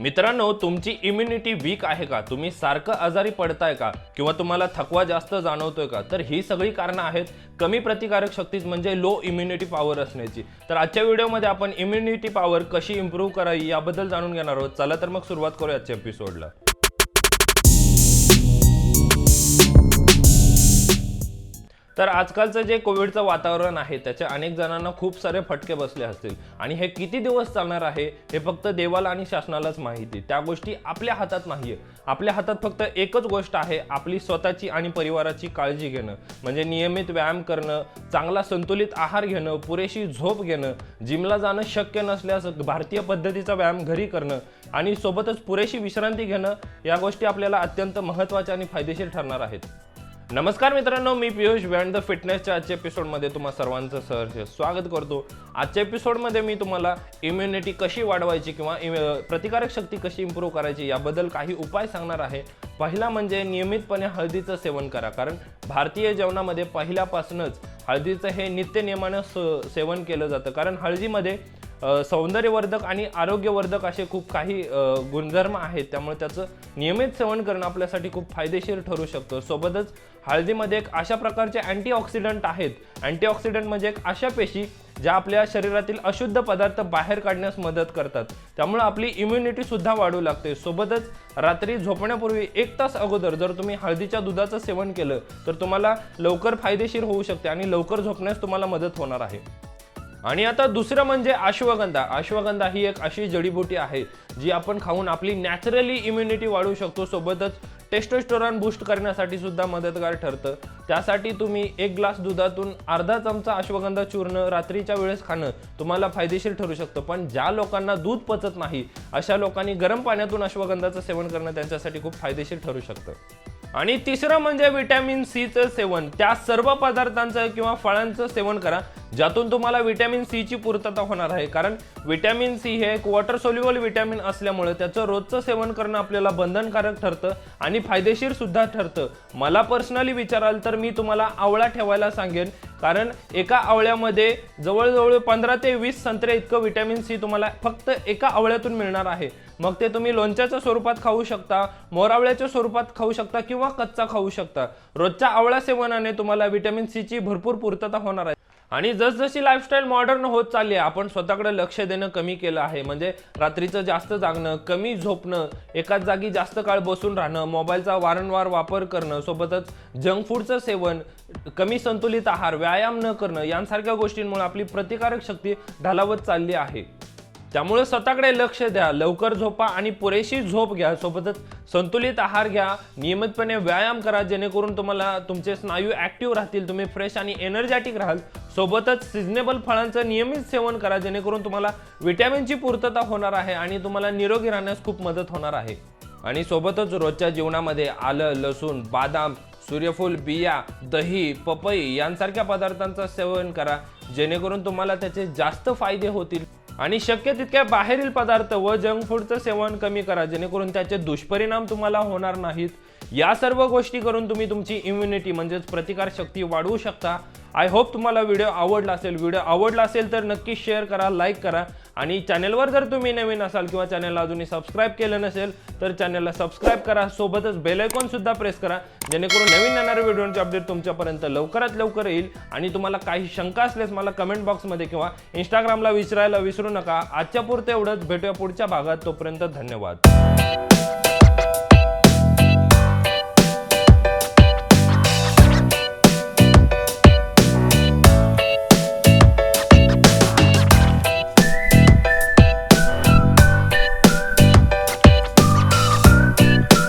मित्रांनो तुमची immunity weak आहे का? तुम्ही सारखं आजारी पडताय का? किंवा तुम्हाला थकवा जास्त जाणवतोय का? तर ही सगळी कारणं आहेत कमी प्रतिकारक शक्तीच म्हणजे लो इम्युनिटी पॉवर असण्याची. तर आजच्या व्हिडिओमध्ये आपण इम्युनिटी पॉवर कशी इम्प्रूव्ह करावी याबद्दल जाणून घेणार आहोत. चला तर मग सुरुवात करूया आजच्या एपिसोडला तर आजकालचं जे कोविडचं वातावरण आहे त्याचे अनेक जणांना खूप सारे फटके बसले असतील. आणि हे किती दिवस चालणार आहे हे फक्त देवाला आणि शासनालाच माहिती. त्या गोष्टी आपल्या हातात नाहीये. आपल्या हातात फक्त एकच गोष्ट आहे आपली स्वतःची आणि परिवाराची काळजी घेणं. म्हणजे नियमित व्यायाम करणं चांगला संतुलित आहार घेणं पुरेशी झोप घेणं जिमला जाणं शक्य नसल्यास भारतीय पद्धतीचा व्यायाम घरी करणं आणि सोबतच पुरेशी विश्रांती घेणं या गोष्टी आपल्याला अत्यंत महत्त्वाच्या आणि फायदेशीर ठरणार आहेत. नमस्कार मित्रांनो मी पियुष. बँड द फिटनेसच्या आजच्या एपिसोडमध्ये तुम्हा सर्वांचं सहर्ष स्वागत करतो. आजच्या एपिसोडमध्ये मी तुम्हाला इम्युनिटी कशी वाढवायची किंवा इम- प्रतिकारक शक्ती कशी इम्प्रूव्ह करायची याबद्दल काही उपाय सांगणार आहे. पहिला म्हणजे नियमितपणे हळदीचं सेवन करा. कारण भारतीय जेवणामध्ये पहिल्यापासूनच हळदीचं हे नित्य नियमानं स- सेवन केलं जातं. कारण हळदीमध्ये सौंदर्यवर्धक आणि आरोग्यवर्धक असे खूप काही गुणधर्म आहेत. त्यामुळे त्याचं नियमित सेवन करणं आपल्यासाठी खूप फायदेशीर ठरू शकतं. सोबतच हळदीमध्ये एक अशा प्रकारचे अँटीऑक्सिडंट आहेत. अँटीऑक्सिडंट म्हणजे एक अशा पेशी ज्या आपल्या शरीरातील अशुद्ध पदार्थ बाहेर काढण्यास मदत करतात. त्यामुळे आपली इम्युनिटी सुद्धा वाढू लागते. सोबतच रात्री झोपण्यापूर्वी एक तास अगोदर जर तुम्ही हळदीच्या दुधाचं सेवन केलं तर तुम्हाला लवकर फायदेशीर होऊ शकते आणि लवकर झोपण्यास तुम्हाला मदत होणार आहे. आणि आता दुसरं म्हणजे अश्वगंधा. अश्वगंधा ही एक अशी जडीबुटी आहे जी आपण खाऊन आपली नॅचरली इम्युनिटी वाढवू शकतो. सोबतच टेस्टोस्टोरॉन बूस्ट करण्यासाठी सुद्धा मदतगार ठरतं. त्यासाठी तुम्ही एक ग्लास दुधातून अर्धा चमचा अश्वगंधा चूर्ण रात्रीच्या वेळेस खाणं तुम्हाला फायदेशीर ठरू शकतं. पण ज्या लोकांना दूध पचत नाही अशा लोकांनी गरम पाण्यातून अश्वगंधाचं सेवन करणं त्यांच्यासाठी खूप फायदेशीर ठरू शकतं. आणि तिसरं म्हणजे व्हिटॅमिन सीचं सेवन. त्या सर्व पदार्थांचं किंवा फळांचं सेवन करा. ज्यातून तुम्हाला विटॅमिन सीची पूर्तता होणार आहे. कारण व्हिटॅमिन सी हे एक वॉटर सोल्युबल विटॅमिन असल्यामुळे त्याचं रोजचं सेवन करणं आपल्याला बंधनकारक ठरतं आणि फायदेशीर सुद्धा ठरतं. मला पर्सनली विचाराल तर मी तुम्हाला आवळा ठेवायला सांगेन. कारण एका आवळ्यामध्ये जवळजवळ पंधरा ते वीस संत्रे इतकं विटॅमिन सी तुम्हाला फक्त एका आवळ्यातून मिळणार आहे. मग ते तुम्ही लोणच्याच्या स्वरूपात खाऊ शकता मोरावळ्याच्या स्वरूपात खाऊ शकता किंवा कच्चा खाऊ शकता. रोजच्या आवळा सेवनाने तुम्हाला व्हिटॅमिन सीची भरपूर पूर्तता होणार आहे. आणि जसजशी लाईफस्टाईल मॉडर्न होत चालली आहे आपण स्वतःकडे लक्ष देणं कमी केलं आहे. म्हणजे रात्रीचं जास्त जागणं कमी झोपणं एकाच जागी जास्त काळ बसून राहणं मोबाईलचा वारंवार वापर करणं सोबतच जंक फूडचं सेवन कमी संतुलित आहार व्यायाम न करणं यांसारख्या गोष्टींमुळे आपली प्रतिकारक शक्ती ढालावत चालली आहे. त्यामुळे स्वतःकडे लक्ष द्या लवकर झोपा आणि पुरेशी झोप घ्या सोबतच संतुलित आहार घ्या नियमितपणे व्यायाम करा जेणेकरून तुम्हाला तुमचे स्नायू ऍक्टिव्ह राहतील तुम्ही फ्रेश आणि एनर्जॅटिक राहाल. सोबतच सिजनेबल फळांचं नियमित सेवन करा जेणेकरून तुम्हाला विटॅमिनची पूर्तता होणार आहे आणि तुम्हाला निरोगी राहण्यास खूप मदत होणार आहे. आणि सोबतच रोजच्या जीवनामध्ये आलं लसूण बादाम सूर्यफूल बिया दही पपई यांसारख्या पदार्थांचं सेवन करा जेणेकरून तुम्हाला त्याचे जास्त फायदे होतील. आणि शक्य तितक्या बाहेरील पदार्थ व जंक फूडचं सेवन कमी करा जेणेकरून त्याचे दुष्परिणाम तुम्हाला होणार नाहीत. या सर्व गोष्टी करून तुम्ही तुमची इम्युनिटी म्हणजेच प्रतिकार शक्ती वाढवू शकता. आय होप तुम्हाला व्हिडिओ आवडला असेल. व्हिडिओ आवडला असेल तर नक्की शेअर करा लाईक करा. आणि चॅनलवर जर तुम्ही नवीन असाल किंवा चॅनलला अजूनही सबस्क्राईब केलं नसेल तर चॅनलला सबस्क्राईब करा. सोबतच बेलायकॉनसुद्धा सुद्धा प्रेस करा. जेणेकरून नवीन येणाऱ्या व्हिडिओचे अपडेट तुमच्यापर्यंत लवकरात लवकर येईल. आणि तुम्हाला काही शंका असल्यास मला कमेंट बॉक्समध्ये किंवा इंस्टाग्रामला विचारायला विसरू नका. आजच्या पुरतं एवढंच. भेटूया पुढच्या भागात. तोपर्यंत धन्यवाद.